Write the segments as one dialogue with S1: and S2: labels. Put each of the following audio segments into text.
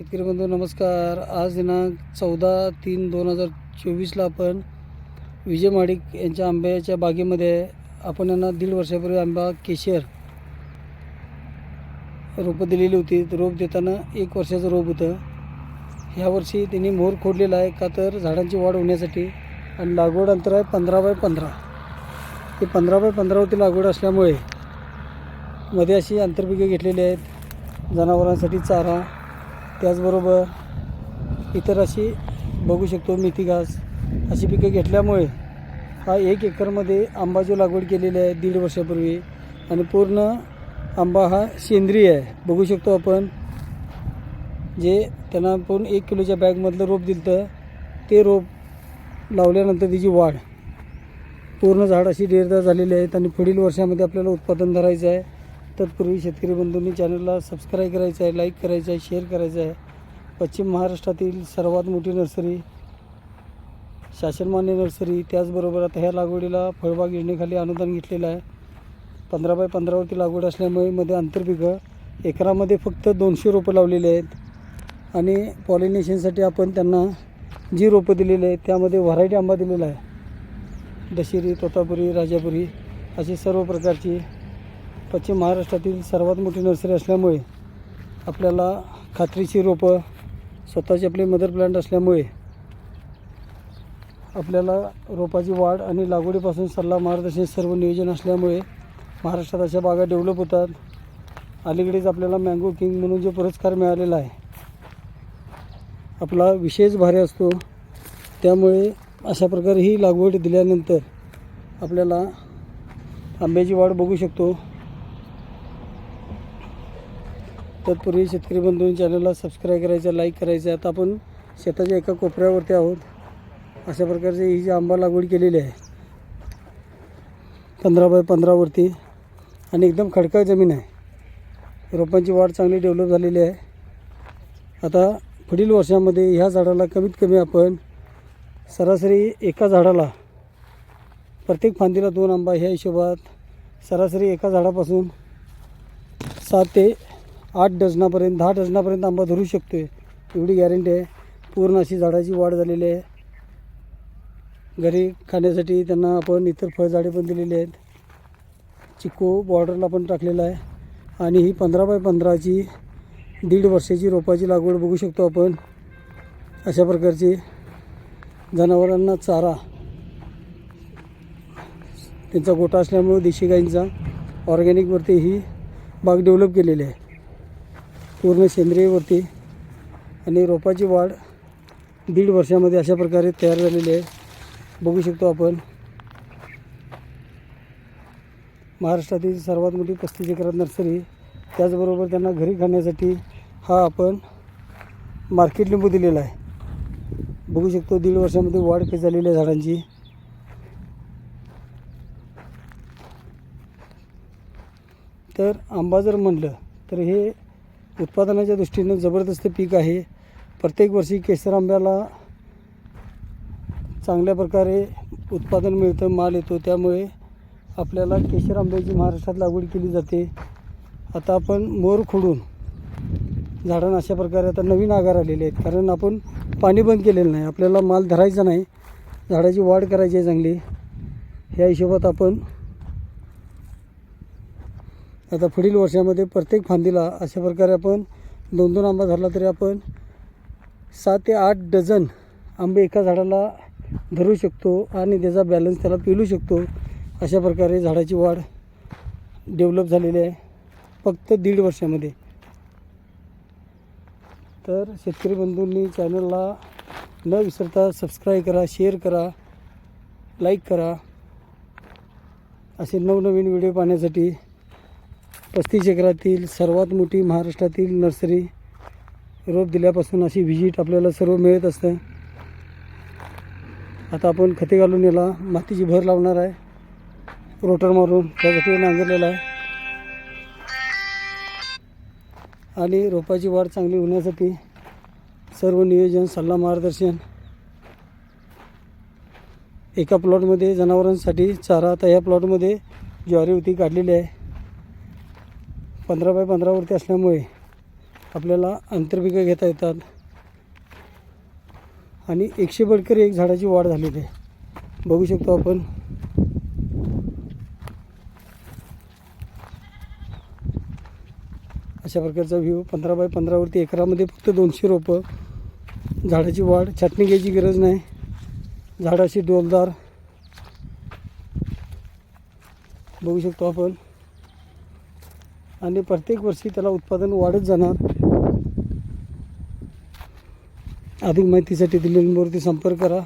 S1: शेतकरी बंधू नमस्कार. आज दिनांक चौदा तीन दोन हजार चोवीसला आपण विजय माडिक यांच्या आंब्याच्या बागेमध्ये आहे. आपण यांना दीड वर्षापूर्वी आंबा केशर रोपं दिलेली होती. रोप देताना एक वर्षाचं रोप होतं. ह्यावर्षी त्यांनी मोहर खोडलेला आहे. का तर झाडांची वाढ होण्यासाठी आणि लागवड अंतर आहे पंधरा बाय पंधरा. ते पंधरा बाय पंधरावरती लागवड असल्यामुळे मध्ये अशी आंतरपिके घेतलेली आहेत. जनावरांसाठी चारा त्याचबरोबर इतर अशी बघू शकतो मेथी घास अशी पिकं घेतल्यामुळे हा एक एकरमध्ये आंबाची लागवड केलेली आहे दीड वर्षापूर्वी आणि पूर्ण आंबा हा सेंद्रिय आहे. बघू शकतो आपण जे त्यांना पूर्ण एक किलोच्या बॅगमधलं रोप दिलं ते रोप लावल्यानंतर त्याची वाढ. पूर्ण झाड अशी डेरदार झालेली आहेत आणि पुढील वर्षामध्ये आपल्याला उत्पादन धरायचं आहे. तत्पूर्वी शेतकरी बंधूंनी चॅनलला सबस्क्राईब करायचं आहे लाईक करायचं आहे शेअर करायचं आहे. पश्चिम महाराष्ट्रातील सर्वात मोठी नर्सरी शासनमान्य नर्सरी त्याचबरोबर आता ह्या लागवडीला फळबाग योजनेखाली अनुदान घेतलेलं आहे. पंधरा बाय पंधरावरती लागवड असल्यामुळे मध्ये आंतरपिकं एकरामध्ये फक्त दोनशे रोपं लावलेली आहेत. आणि पॉलिनेशनसाठी आपण त्यांना जी रोपं दिलेली आहेत त्यामध्ये व्हरायटी आंबा दिलेला आहे. दशेरी तोतापुरी राजापुरी अशी सर्व प्रकारची पश्चिम महाराष्ट्रातील सर्वात मोठी नर्सरी असल्यामुळे आपल्याला खात्रीची रोपं स्वतःची आपले मदर प्लांट असल्यामुळे आपल्याला रोपाची वाढ आणि लागवडीपासून सल्ला मार्गदर्शन सर्व नियोजन असल्यामुळे महाराष्ट्रात अशा बागा डेव्हलप होतात. अलीकडेच आपल्याला मँगो किंग म्हणून जो पुरस्कार मिळालेला आहे आपला विशेष भारी असतो. त्यामुळे अशा प्रकारे ही लागवड दिल्यानंतर आपल्याला आंब्याची वाढ बघू शकतो. तत्पूर्वी शेतकरी बंधूंनी चॅनलला सबस्क्राईब करायचं लाईक करायचं. आता आपण शेताच्या एका कोपऱ्यावरती आहोत. अशा प्रकारची ही जी आंबा लागवड केलेली आहे पंधरा बाय पंधरावरती आणि एकदम खडकाळ जमीन आहे. रोपांची वाढ चांगली डेव्हलप झालेली आहे. आता पुढील वर्षामध्ये ह्या झाडाला कमीत कमी आपण सरासरी एका झाडाला प्रत्येक फांदीला दोन आंबा ह्या हिशोबात सरासरी एका झाडापासून सात ते आठ डझनापर्यंत दहा डझनापर्यंत आंबा धरू शकतो आहे एवढी गॅरंटी आहे. पूर्ण अशी झाडाची वाढ झालेली आहे. घरी खाण्यासाठी त्यांना आपण इतर फळझाडे पण दिलेली आहेत. चिक्कू बॉर्डरला पण टाकलेला आहे. आणि ही पंधरा बाय पंधराची दीड वर्षाची रोपाची लागवड बघू शकतो आपण. अशा प्रकारची जनावरांना चारा. त्यांचा गोटा असल्यामुळे देशी गाईंचा ऑर्गॅनिकवरती ही बाग डेव्हलप केलेली आहे. पूर्ण सेंद्रियवरती आणि रोपाची वाढ दीड वर्षामध्ये अशा प्रकारे तयार झालेली आहे. बघू शकतो आपण. महाराष्ट्रातील सर्वात मोठी पस्तीस एकरात नर्सरी त्याचबरोबर त्यांना घरी खाण्यासाठी हा आपण मार्केट लिंबू दिलेला आहे. बघू शकतो दीड वर्षामध्ये वाढ कशी झालेली आहे झाडांची. तर आंबा जर म्हणलं तर हे उत्पादनाच्या दृष्टीनं जबरदस्त पीक आहे. प्रत्येक वर्षी केसर आंब्याला चांगल्या प्रकारे उत्पादन मिळतं माल येतो. त्यामुळे आपल्याला केशर आंब्याची महाराष्ट्रात लागवड केली जाते. आता आपण मोर खोडून झाडांना अशा प्रकारे आता नवीन आगार आलेले आहेत. कारण आपण पाणी बंद केलेलं नाही. आपल्याला माल धरायचा नाही. झाडाची वाढ करायची आहे चांगली. ह्या हिशोबात आपण आता पुढील वर्षामध्ये प्रत्येक फांदीला अशा प्रकारे आपण दोन दोन आंबा धरला तरी आपण सात ते आठ डझन आंबे एका झाडाला धरू शकतो आणि त्याचा बॅलन्स त्याला पिलू शकतो. अशा प्रकारे झाडाची वाढ डेव्हलप झालेली आहे. फक्त दीड वर्षामध्ये. तर शेतकरी बंधूंनी चॅनलला न विसरता सबस्क्राईब करा शेअर करा लाईक करा. असे नवनवीन व्हिडिओ पाहण्यासाठी पस्तीस एकरातील सर्वात मोठी महाराष्ट्रातील नर्सरी रोप दिल्यापासून अशी व्हिजिट आपल्याला सर्व मिळत असतं. आता आपण खते घालून याला मातीची भर लावणार आहे. रोटर मारून त्यासाठी नांगरलेला आहे. आणि रोपाची वाढ चांगली होण्यासाठी सर्व नियोजन सल्ला मार्गदर्शन एका प्लॉटमध्ये जनावरांसाठी चारा आता या प्लॉटमध्ये ज्वारी होती काढलेली आहे. पंधरा बाय पंधरावरती असल्यामुळे आपल्याला आंतरपिकं घेता येतात. आणि एकशे बडकर एक झाडाची वाढ झालेली आहे बघू शकतो आपण. अशा प्रकारचा व्ह्यू पंधरा बाय पंधरावरती एकरामध्ये फक्त दोनशे रोपं. झाडाची वाढ छाटणी घ्यायची गरज नाही. झाडाची डोलदार. बघू शकतो आपण. आणि प्रत्येक वर्षी त्याला उत्पादन वाढत जाणार. अधिक माहितीसाठी दिलेल्या नंबरवरती संपर्क करा.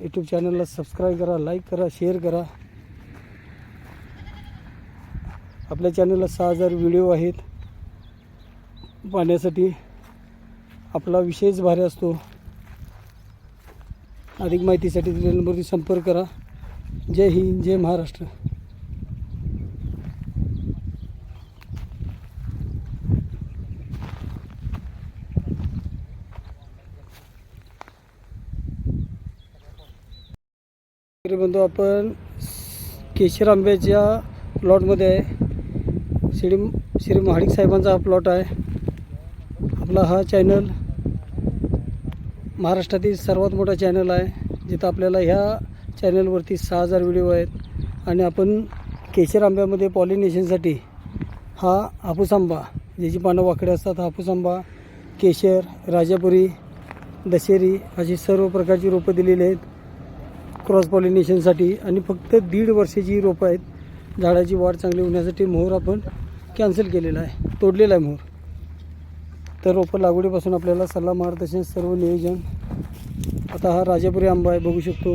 S1: यूट्यूब चॅनलला सबस्क्राईब करा लाईक करा शेअर करा. आपल्या चॅनलला सहा हजार व्हिडिओ आहेत. पाहण्यासाठी आपला विषयच भारी असतो. अधिक माहितीसाठी दिलेल्या नंबरवरती संपर्क करा. जय हिंद जय महाराष्ट्र. बंधू आपण केशर आंब्याच्या प्लॉटमध्ये आहे. श्री श्री महाडिक साहेबांचा हा प्लॉट आहे. आपला हा चॅनल महाराष्ट्रातील सर्वात मोठा चॅनल आहे जिथं आपल्याला ह्या चॅनलवरती सहा हजार व्हिडिओ आहेत. आणि आपण केशर आंब्यामध्ये पॉलिनेशनसाठी हा हापूस आंबा ज्याची पानं वाकडे असतात हापूस आंबा केशर राजापुरी दशेरी अशी सर्व प्रकारची रोपं दिलेली आहेत. क्रॉस पॉलिनेशनसाठी आणि फक्त दीड वर्षाची रोपं आहेत. झाडाची वाढ चांगली होण्यासाठी मोहर आपण कॅन्सल केलेला आहे. तोडलेला आहे मोहर. तर रोपं लागवडीपासून आपल्याला सल्ला मार्गदर्शन सर्व नियोजन. आता हा राजापुरी आंबा आहे बघू शकतो.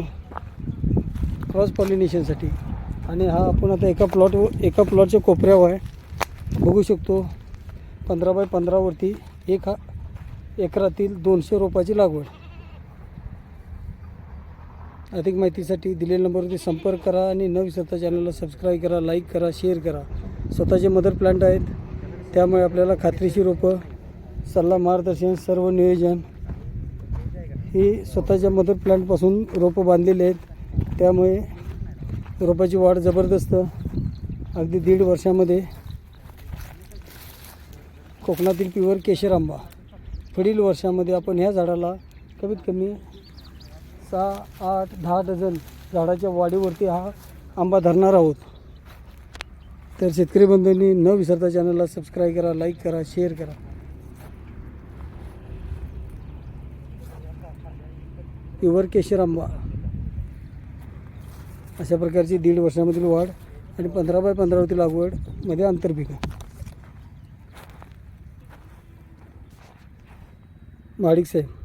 S1: क्रॉस पॉलिनेशनसाठी. आणि हा आपण आता एका प्लॉट एका प्लॉटच्या कोपऱ्यावर आहे. बघू शकतो. पंधरा बाय पंधरावरती एक हा एकरातील दोनशे रोपाची लागवड. अधिक माहितीसाठी दिलेल्या नंबरवरती संपर्क करा आणि न विसरता चॅनलला सबस्क्राईब करा लाईक करा शेअर करा. स्वतःचे मदर प्लांट आहेत. त्यामुळे आपल्याला खात्रीशीर रोपं सल्ला मार्गदर्शन सर्व नियोजन ही स्वतःच्या मदर प्लांटपासून रोपं बांधलेली आहेत. त्यामुळे रोपाची वाढ जबरदस्त. अगदी दीड वर्षामध्ये कोकणातील प्युअर केशर आंबा. पुढील वर्षामध्ये आपण ह्या झाडाला कमीत कमी सहा आठ दहा डझन झाडाच्या वाढीवरती हा आंबा धरणार आहोत. तर शेतकरी बंधूंनी न विसरता चॅनलला सबस्क्राईब करा लाईक करा शेअर करा. प्युअर केशर आंबा. अशा प्रकारची दीड वर्षामधील वाढ आणि पंधरा बाय पंधरावरती लागवडमध्ये आंतरपिकं माडिक साहेब.